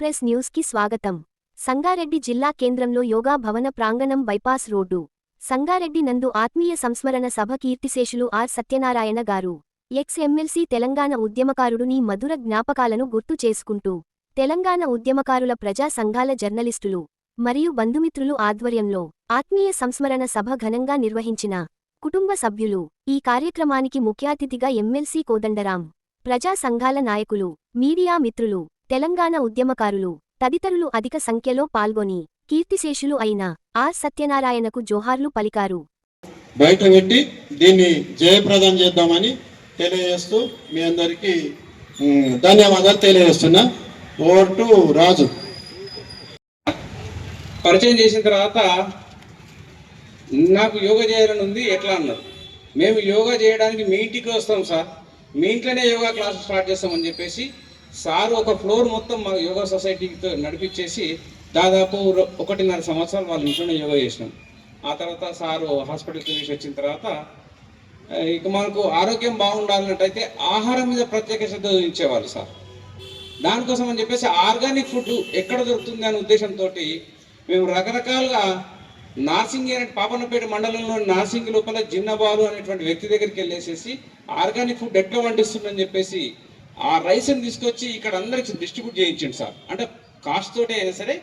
Express న్యూస్కి స్వాగతం. సంగారెడ్డి జిల్లా కేంద్రంలో యోగా భవన ప్రాంగణం బైపాస్ రోడ్డు. సంగారెడ్డి నందు ఆత్మీయ సంస్మరణ సభ కీర్తిశేషులు ఆర్ సత్యనారాయణ గారు. ఎక్స్ ఎమ్మెల్సీ తెలంగాణ ఉద్యమకారుడు నీ మధుర జ్ఞాపకాలను గుర్తు చేసుకుంటూ తెలంగాణ ఉద్యమకారుల ప్రజా సంఘాల జర్నలిస్టులు మరియు బంధుమిత్రులు ఆధ్వర్యంలో ఆత్మీయ సంస్మరణ సభ ఘనంగా నిర్వహించిన కుటుంబ సభ్యులు ఈ కార్యక్రమానికి ముఖ్యాతిథిగా ఎమ్మెల్సీ కోదండరాం. ప్రజా సంఘాల నాయకులు మీడియా మిత్రులు తెలంగాణ ఉద్యమకారులు తదితరులు అధిక సంఖ్యలో పాల్గొని కీర్తిశేషులు అయిన ఆర్. సత్యనారాయణకు జోహార్లు పలికారు. బయట పెట్టి దీన్ని జయప్రదం చేద్దామని తెలియజేస్తూ మీ అందరికీ ధన్యవాదాలు తెలియజేస్తున్నా. Over to Raju. పరిచయం చేసిన తర్వాత నాకు యోగా చేయాలని ఉంది ఎట్లా అన్నారు. మేము యోగా చేయడానికి మీ ఇంటికి వస్తాం సార్. మీ ఇంట్లోనే యోగా క్లాస్ స్టార్ట్ చేస్తామని చెప్పేసి సార్ ఒక ఫ్లోర్ మొత్తం మా యోగా సొసైటీతో నడిపించేసి దాదాపు ఒకటిన్నర సంవత్సరాలు వాళ్ళ ఇంట్లోనే యోగా చేసినాం. ఆ తర్వాత సారు హాస్పిటల్కి తీసి వచ్చిన తర్వాత ఇక మనకు ఆరోగ్యం బాగుండాలన్నట్టయితే ఆహారం మీద ప్రత్యేక శ్రద్ధ వహించేవాళ్ళు సార్. దానికోసం అని చెప్పేసి ఆర్గానిక్ ఫుడ్ ఎక్కడ దొరుకుతుంది అనే ఉద్దేశంతో మేము రకరకాలుగా నార్సింగ్ అనే పాపన్నపేట మండలంలోని నార్సింగ్ లోపల జిన్నబాలు అనేటువంటి వ్యక్తి దగ్గరికి వెళ్ళేసేసి ఆర్గానిక్ ఫుడ్ ఎట్లా వండిస్తుందని చెప్పేసి ఆ రైస్ని తీసుకొచ్చి ఇక్కడ అందరికి డిస్ట్రిబ్యూట్ చేయించండి సార్. అంటే కాస్ట్ తోటే అయినా సరే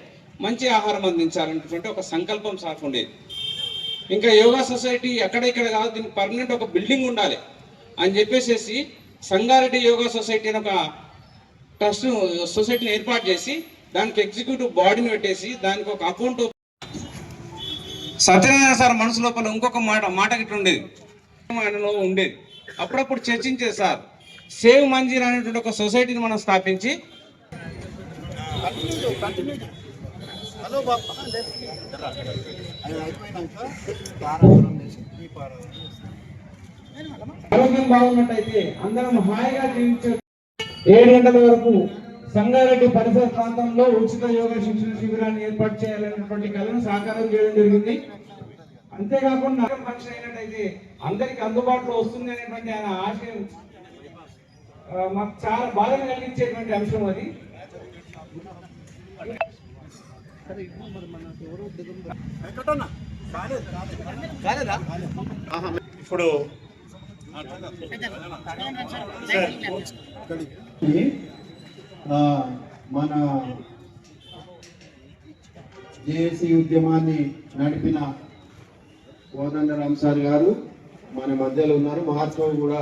మంచి ఆహారం అందించాలనేటువంటి ఒక సంకల్పం సార్ ఉండేది. ఇంకా యోగా సొసైటీ అక్కడ ఇక్కడ కాదు దీనికి పర్మనెంట్ ఒక బిల్డింగ్ ఉండాలి అని చెప్పేసేసి సంగారెడ్డి యోగా సొసైటీ అని ఒక ట్రస్ట్ సొసైటీని ఏర్పాటు చేసి దానికి ఎగ్జిక్యూటివ్ బాడీని పెట్టేసి దానికి ఒక అకౌంట్ సత్యనారాయణ సార్ మనసు లోపల ఇంకొక మాట మాట గిట్ల ఉండేది ఆయనలో ఉండేది. అప్పుడప్పుడు చర్చించేది సార్. సేవ్ మంజీర్ అనేటువంటి ఒక సొసైటీని మనం స్థాపించి ఆరోగ్యం బాగున్నట్టయితే అందరం హాయిగా జీవించే ఏడు గంటల వరకు సంగారెడ్డి పరిసర ప్రాంతంలో ఉచిత యోగా శిక్షణ శిబిరాన్ని ఏర్పాటు చేయాలనేటువంటి కళను సాకారం చేయడం జరిగింది. అంతేకాకుండా ఫంక్షన్ అయినట్టయితే అందరికి అందుబాటులో వస్తుంది అనేటువంటి ఆయన ఆశయం మాకు చాలా బాధను కలిగించేటువంటి అంశం అది. ఇప్పుడు ఆ, మన జేఏసీ ఉద్యమాన్ని నడిపిన కోదండరాం సార్ గారు మన మధ్యలో ఉన్నారు. మహాత్ముడు కూడా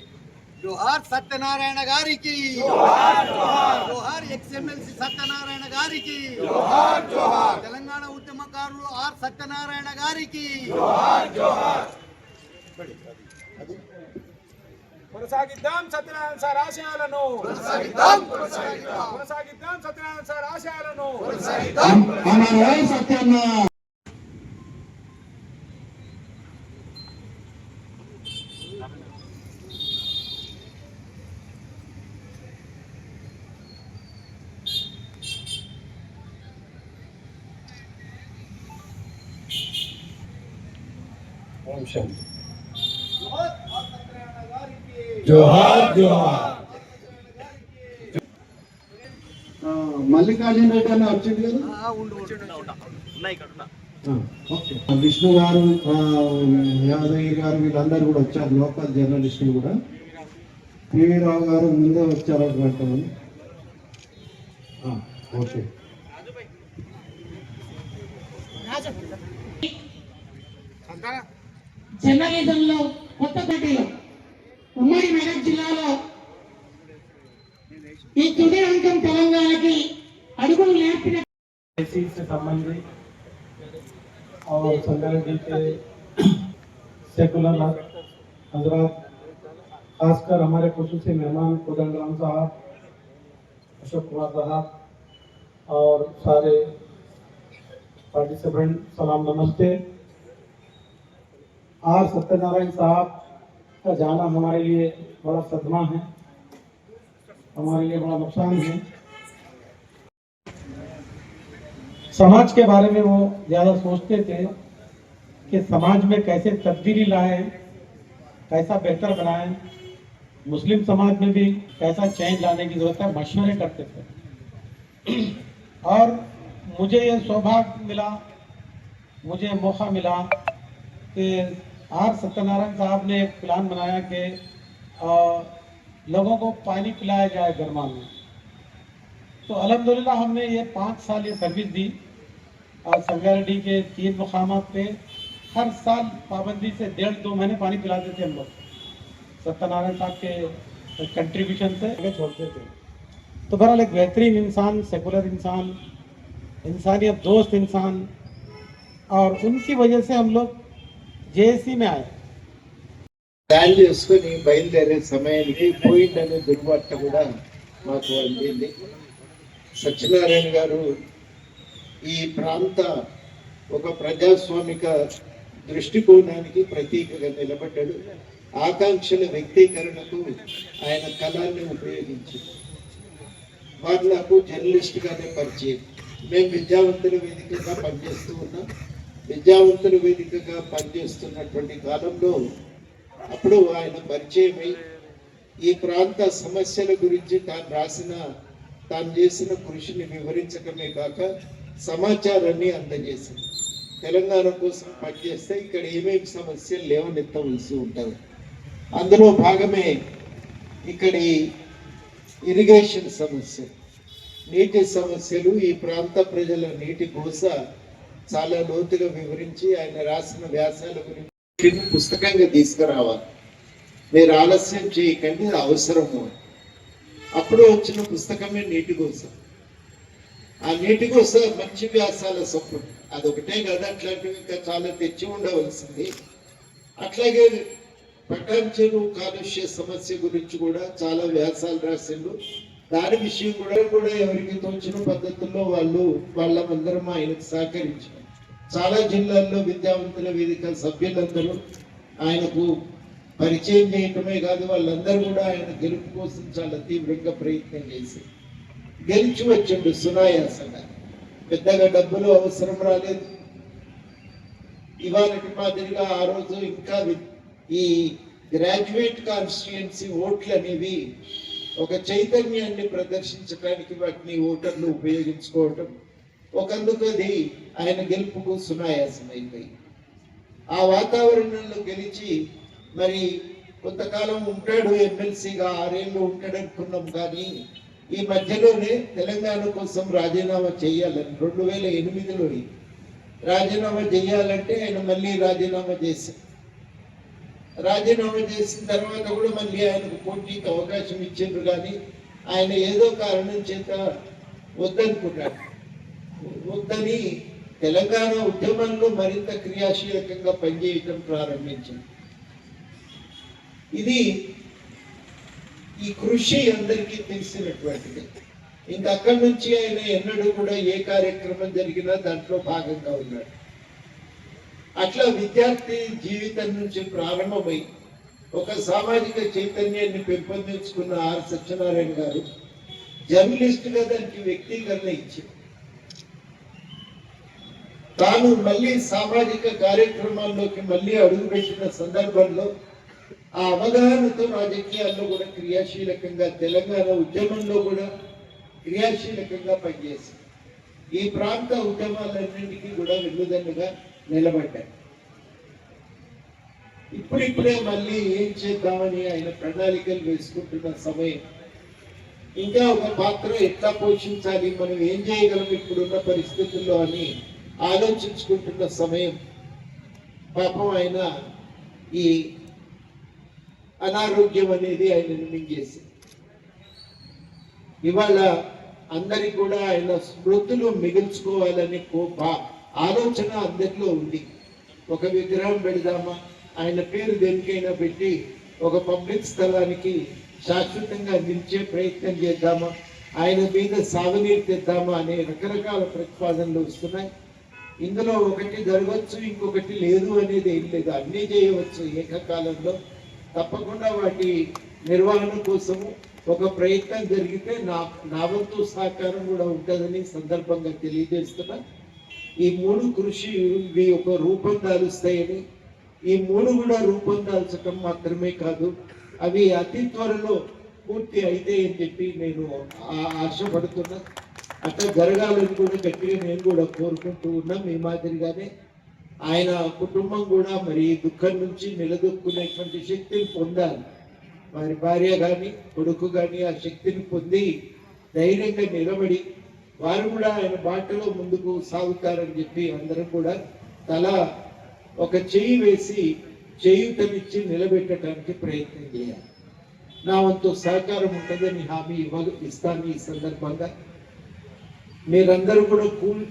జోహార్ సత్యనారాయణ గారికి. జోహార్ ఎక్స్ఎమ్మెల్సీ సత్యనారాయణ గారికి. తెలంగాణ ఉద్యమకారులు ఆర్ సత్యనారాయణ గారికి. కొనసాగిద్దాం సత్యనారాయణ సార్ ఆశయాలను. కొనసాగిద్దాం కొనసాగిద్దాం. సత్యనారాయణ సార్ ఆశయాలను అమర సత్యన్న ఓం శాంతి. జోహార్ ఆర్ సత్యనారాయణ గారికి జోహార్ జోహార్. ఆ, మల్లికార్జున రెడ్డి అని వచ్చింది కదా ఆ, ఓకే. విష్ణు గారు ఆ, యాదగిరి గారు వీళ్ళందరూ కూడా వచ్చారు లోకల్ జర్నలిస్టులు కూడా. పివి రావు గారు ముందే వచ్చారు ఆ, ఓకే. జర్నలిజంలో కొత్తపేటలో ఉమ్మడి इसी से संबंधित और संगारेड्डी के सेकुलर हजरात, खासकर हमारे खसूसी मेहमान कुदन राम साहब, अशोक कुमार साहब और सारे पार्टिसिपेंट सलाम नमस्ते। आज सत्यनारायण साहब का जाना हमारे लिए बड़ा सदमा है, हमारे लिए बड़ा नुकसान है। समाज के बारे में वो ज़्यादा सोचते थे कि समाज में कैसे तब्दीली लाएँ, कैसा बेहतर बनाएँ। मुस्लिम समाज में भी कैसा चेंज लाने की ज़रूरत है मशवरे करते थे। और मुझे ये सौभाग्य मिला, मुझे मौका मिला कि आर सत्यनारायण साहब ने एक प्लान बनाया कि लोगों को पानी पिलाया जाए गर्मा में। तो अलहमदिल्ला हमने ये पाँच साल ये सर्विस दी। और संगारेड्डी के तीन मुकाम पे हर साल पाबंदी से डेढ़ दो महीने पानी पिलाते थे हम लोग सत्यनारायण साहब के कंट्रीब्यूशन से आगे छोड़ते थे तो बहरहाल एक बेहतरीन इंसान सेकुलर इंसान इंसानियत दोस्त इंसान और उनकी वजह से हम लोग जेएसी में आए ప్లాన్ చేసుకుని బయలుదేరే సమయానికి పోయిందనే దుర్వార్త కూడా మాకు అందింది సత్యనారాయణ గారు ఈ ప్రాంత ఒక ప్రజాస్వామిక దృష్టికోణానికి ప్రతీకగా నిలబడ్డాడు. ఆకాంక్షల వ్యక్తీకరణకు ఆయన కళాన్ని ఉపయోగించింది వారు నాకు జర్నలిస్ట్గానే పరిచయం. మేము విద్యావంతుల వేదికగా పనిచేస్తూ ఉన్నాం. విద్యావంతుల వేదికగా పనిచేస్తున్నటువంటి కాలంలో అప్పుడు ఆయన పరిచయమై ఈ ప్రాంత సమస్యల గురించి తాను రాసిన తాను చేసిన కృషిని వివరించడమే కాక సమాచారాన్ని అందజేసింది. తెలంగాణ కోసం పనిచేస్తే ఇక్కడ ఏమేమి సమస్యలు లేవనెత్తవలసి ఉంటుంది. అందులో భాగమే ఇక్కడి ఇరిగేషన్ సమస్య. నీటి సమస్యలు ఈ ప్రాంత ప్రజల నీటి కోస చాలా లోతుగా వివరించి ఆయన రాసిన వ్యాసాల గురించి పుస్తకంగా తీసుకురావాలి. మీరు ఆలస్యం చేయకండి అవసరము అప్పుడు వచ్చిన పుస్తకమే నీటి కోసం ఆ నీటికి కోసం మంచి వ్యాసాల సొప్పుడు అదొకటే కదా అట్లాంటివి ఇంకా చాలా తెచ్చి ఉండవలసింది. అట్లాగే పటాన్ చెరువు కాలుష్య సమస్య గురించి కూడా చాలా వ్యాసాలు రాసిండు దాని విషయం కూడా కూడా ఎవరికి తోచిన పద్ధతుల్లో వాళ్ళు వాళ్ళందరం ఆయనకు సహకరించారు చాలా జిల్లాల్లో విద్యావంతుల వేదిక సభ్యులందరూ ఆయనకు పరిచయం చేయటమే కాదు వాళ్ళందరూ కూడా ఆయన గెలుపు కోసం చాలా తీవ్రంగా ప్రయత్నం చేశారు. గెలిచి వచ్చిండు సునాయాసంగా పెద్దగా డబ్బులు అవసరం రాలేదు. ఇవాళకి మాదిరిగా ఆ రోజు ఇంకా ఈ గ్రాడ్యుయేట్ కాన్స్టిట్యుయెన్సీ ఓట్లు అనేవి ఒక చైతన్యాన్ని ప్రదర్శించడానికి వాటిని ఓటర్లు ఉపయోగించుకోవటం. ఒకందుకు అది ఆయన గెలుపుకు సునాయాసమైపోయి. ఆ వాతావరణంలో గెలిచి మరి కొంతకాలం ఉంటాడు ఎమ్మెల్సీగా ఆరేళ్ళు ఉంటాడు అనుకున్నాం కానీ ఈ మధ్యలోనే తెలంగాణ కోసం రాజీనామా చేయాలని రెండు వేల ఎనిమిదిలో రాజీనామా చేయాలంటే ఆయన మళ్ళీ రాజీనామా చేశారు. రాజీనామా చేసిన తర్వాత కూడా మళ్ళీ ఆయనకు పోటీకి అవకాశం ఇచ్చిండ్రు కానీ ఆయన ఏదో కారణం చేత వద్దనుకున్నాడు. వద్దని తెలంగాణ ఉద్యమంలో మరింత క్రియాశీలకంగా పనిచేయటం ప్రారంభించింది. ఇది ఈ కృషి అందరికీ తెలిసినటువంటిది. ఇంకా అక్కడి నుంచి ఆయన ఎన్నడూ కూడా ఏ కార్యక్రమం జరిగినా దాంట్లో భాగంగా ఉన్నాడు. అట్లా విద్యార్థి జీవితం నుంచి ప్రారంభమై ఒక సామాజిక చైతన్యాన్ని పెంపొందించుకున్న ఆర్ సత్యనారాయణ గారు జర్నలిస్టుగా దానికి వ్యక్తీకరణ ఇచ్చింది తాను మళ్ళీ సామాజిక కార్యక్రమాల్లోకి మళ్ళీ అడుగుపెట్టిన సందర్భంలో ఆ అవగాహనతో రాజకీయాల్లో కూడా క్రియాశీలకంగా తెలంగాణ ఉద్యమంలో కూడా క్రియాశీలకంగా పనిచేసింది. ఈ ప్రాంత ఉద్యమాలన్నింటికీ కూడా వెన్నుదన్నుగా నిలబడ్డాయి. ఇప్పుడిప్పుడే మళ్ళీ ఏం చేద్దామని ఆయన ప్రణాళికలు వేసుకుంటున్న సమయం. ఇంకా ఒక పాత్ర ఎట్లా పోషించాలి మనం ఏం చేయగలం ఇప్పుడున్న పరిస్థితుల్లో అని ఆలోచించుకుంటున్న సమయం. పాపం ఆయన ఈ అనారోగ్యం అనేది ఆయనను మింగేసింది ఇవాళ అందరికి కూడా ఆయన స్మృతులు మిగుల్చుకోవాలనే కోప ఆలోచన అందరిలో ఉంది. ఒక విగ్రహం పెడదామా? ఆయన పేరు దేనికైనా పెట్టి ఒక పబ్లిక్ స్థలానికి శాశ్వతంగా నిలిచే ప్రయత్నం చేద్దామా? ఆయన మీద సాగునీరు తెద్దామా అనే రకరకాల ప్రతిపాదనలు వస్తున్నాయి. ఇందులో ఒకటి జరగవచ్చు ఇంకొకటి లేదు అనేది ఏం లేదు. అన్నీ చేయవచ్చు ఏకకాలంలో. తప్పకుండా వాటి నిర్వహణ కోసము ఒక ప్రయత్నం జరిగితే నా నా వంతు సహకారం కూడా ఉంటుందని సందర్భంగా తెలియజేస్తున్నా. ఈ మూడు కృషి ఇవి ఒక రూపం దాలుస్తాయని ఈ మూడు కూడా రూపం దాల్చడం మాత్రమే కాదు అవి అతి త్వరలో పూర్తి అయితే అని చెప్పి నేను ఆశపడుతున్నా. అట్లా జరగాలని కూడా గట్టిగా నేను కూడా కోరుకుంటూ ఉన్నా మీ మాదిరిగానే. ఆయన కుటుంబం కూడా మరి దుఃఖం నుంచి నిలదొక్కునేటువంటి శక్తిని పొందాలి. వారి భార్య కానీ కొడుకు కానీ ఆ శక్తిని పొంది ధైర్యంగా నిలబడి వారు కూడా ఆయన బాటలో ముందుకు సాగుతారని చెప్పి అందరం కూడా తల ఒక చెయ్యి వేసి చేయూతనిచ్చి నిలబెట్టడానికి ప్రయత్నం చేయాలి. నా వంతు సహకారం ఉంటుందని హామీ ఇవ్వ ఇస్తాను ఈ సందర్భంగా. మీరందరూ కూడా కూల్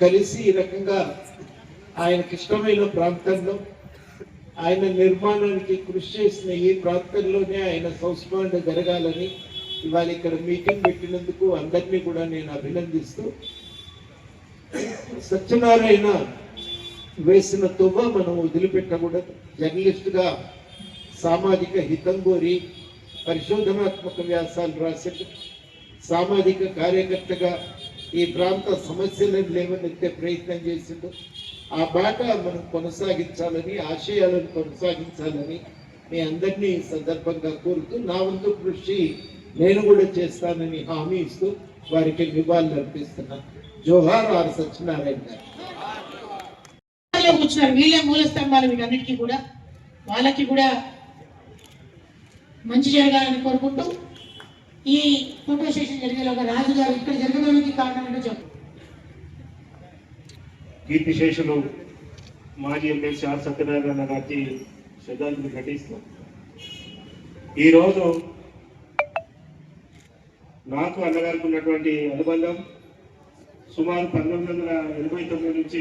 కలిసి ఈ రకంగా ఆయనకి ఇష్టమైన ప్రాంతంలో ఆయన నిర్మాణానికి కృషి చేసిన ఈ ప్రాంతంలోనే ఆయన సంస్మరణ జరగాలని ఇవాళ ఇక్కడ మీటింగ్ పెట్టినందుకు అందరినీ కూడా నేను అభినందిస్తూ సత్యనారాయణ వేసిన తువ్వ మనం వదిలిపెట్టకూడదు. జర్నలిస్టుగా సామాజిక హితం కోరి పరిశోధనాత్మక వ్యాసాలు రాసి సామాజిక కార్యకర్తగా ఈ ప్రాంత సమస్యలను లేవనెత్తే ప్రయత్నం చేసిండు. ఆ బాట మనం కొనసాగించాలని ఆశయాలను కొనసాగించాలని మీ అందరినీ సందర్భంగా కోరుతూ నా వంతు కృషి నేను కూడా చేస్తానని హామీ ఇస్తూ వారికి నివాళులు అర్పిస్తున్నాను జోహార్ ఆర్ సత్యనారాయణ గారు. కూర్చున్నారు. వీళ్ళే మూల స్తంభాలు వీటన్నిటికీ కూడా. వాళ్ళకి కూడా మంచి జరగాలని కోరుకుంటూ ఈ ఫోటో సెషన్ జరిగేలాగా రాజుగారు ఇక్కడ జరగడానికి కారణం ఏంటో చెప్పు. కీర్తిశేషులు మాజీ ఎమ్మెల్సీ ఆర్ సత్యనారాయణ గారికి శ్రద్ధాంజలి ఘటిస్తాం ఈరోజు నాకు అన్నగారికి ఉన్నటువంటి అనుబంధం సుమారు పంతొమ్మిది వందల ఎనభై తొమ్మిది నుంచి